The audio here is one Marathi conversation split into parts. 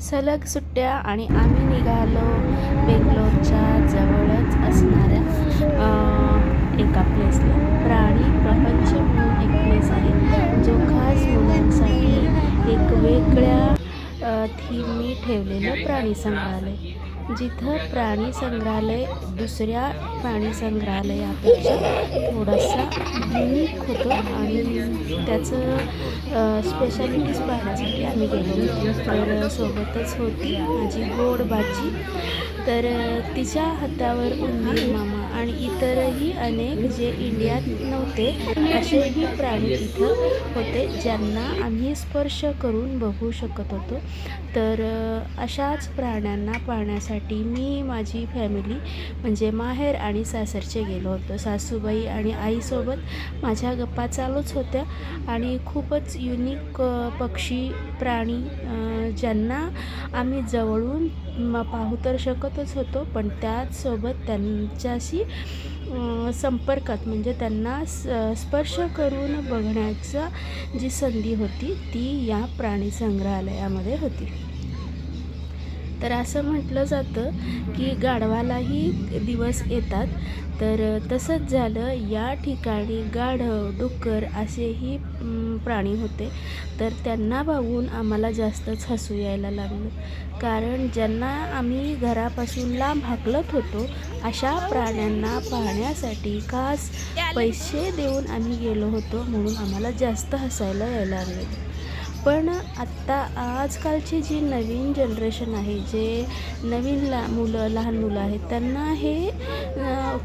सलग सुट्ट्या आणि आम्ही निघालो बेंगलोरच्या जवळच असणाऱ्या एका प्लेसला प्राणी प्रपंच म्हणून एक प्लेस आहे जो खास मुलांसाठी एक वेगळ्या थीमनी ठेवलेलं प्राणी संग्रहालय. जिथं प्राणी संग्रहालय दुसऱ्या प्राणी संग्रहालयापेक्षा थोडासा युनिक होतं आणि त्याचं स्पेशालिटीज पाहण्यासाठी आम्ही गेलो तर सोबतच होती माझी गोड बाची तर तिच्या हातावर उंदीर मामा आणि इतरही अनेक जे इंडियात नव्हते असेही प्राणी तिथं होते ज्यांना आम्ही स्पर्श करून बघू शकत होतो. तर अशाच प्राण्यांना पाहण्यासाठी मी माझी फॅमिली म्हणजे माहेर आणि सासरचे गेलो होतो. सासूबाई आणि आईसोबत माझ्या गप्पा चालूच होत्या आणि खूपच युनिक पक्षी प्राणी ज्यांना आम्ही जवळून म पाहू तर शकतच होतो पण त्याचसोबत त्यांच्याशी संपर्कात म्हणजे त्यांना स स्पर्श करून बघण्याचा जी संधी होती ती या प्राणी संग्रहालयामध्ये होती. तर असं म्हटलं जातं की गाढवालाही दिवस येतात. तर तसंच झालं. या ठिकाणी गाढव डुक्कर असेही प्राणी होते. तर त्यांना बघून आम्हाला जास्तच हसू यायला लागलं. कारण ज्यांना आम्ही घरापासून लांब हाकलत होतो अशा प्राण्यांना पाहण्यासाठी खास पैसे देऊन आम्ही गेलो होतो. म्हणून आम्हाला जास्त हसायला यायला लागलं. पण आत्ता आजकालची जी नवीन जनरेशन आहे जे नवीन ला मुलं लहान मुलं आहेत त्यांना हे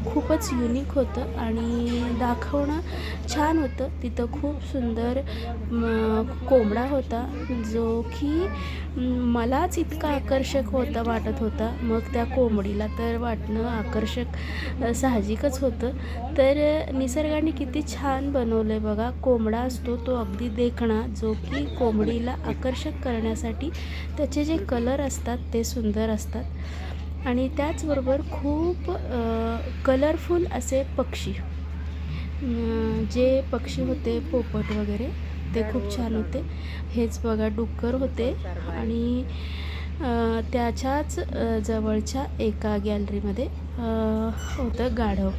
खूपच युनिक होतं आणि दाखवणं छान होतं. तिथं खूप सुंदर कोंबडा होता जो की मलाच इतका आकर्षक होता वाटत होता. मग त्या कोंबडीला तर वाटणं आकर्षक साहजिकच होतं. तर निसर्गाने किती छान बनवलं आहे बघा. कोंबडा असतो तो अगदी देखणा जो की कोंबडीला आकर्षक करण्यासाठी त्याचे जे कलर असतात ते सुंदर असतात. आणि त्याचबरोबर खूप कलरफुल असे पक्षी. जे पक्षी होते पोपट वगैरे ते खूप छान होते. हेच बघा डुक्कर होते आणि त्याच्याच जवळच्या एका गॅलरीमध्ये होतं गाढव.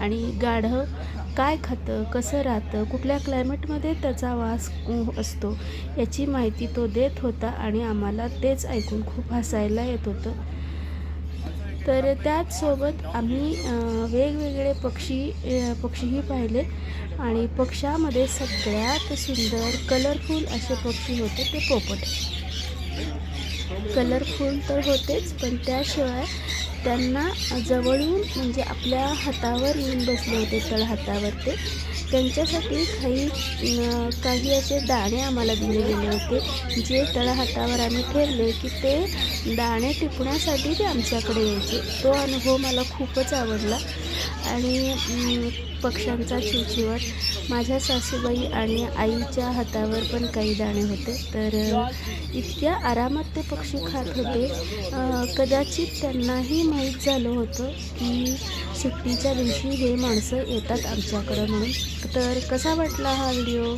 आणि गाढव काय खातं कसं राहतं कुठल्या क्लायमेटमध्ये त्याचा वास असतो याची माहिती तो देत होता आणि आम्हाला तेच ऐकून खूप हसायला येत होतं. तर त्याचसोबत आम्ही वेगवेगळे पक्षी पक्षीही पाहिले आणि पक्ष्यामध्ये सगळ्यात सुंदर कलरफुल असे पक्षी होते ते पोपट. कलरफुल तर होतेच पण त्याशिवाय त्यांना जवळून म्हणजे आपल्या हातावर येऊन बसले होते तळहातावर ते. त्यांच्यासाठी काही काही असे दाणे आम्हाला दिले गेले होते जे तळहातावर आम्ही ठेवले की ते दाणे टिपण्यासाठी ते आमच्याकडे यायचे. तो अनुभव मला खूपच आवडला. आणि पक्ष्यांचा चिवचिवट माझ्या सासूबाई आणि आईच्या हातावर पण काही दाणे होते. तर इतक्या आरामात ते पक्षी खात होते. कदाचित त्यांनाही माहीत झालं होतं की सुट्टीच्या दिवशी हे माणसं येतात आमच्याकडं म्हणून. तर कसा वाटला हा व्हिडिओ?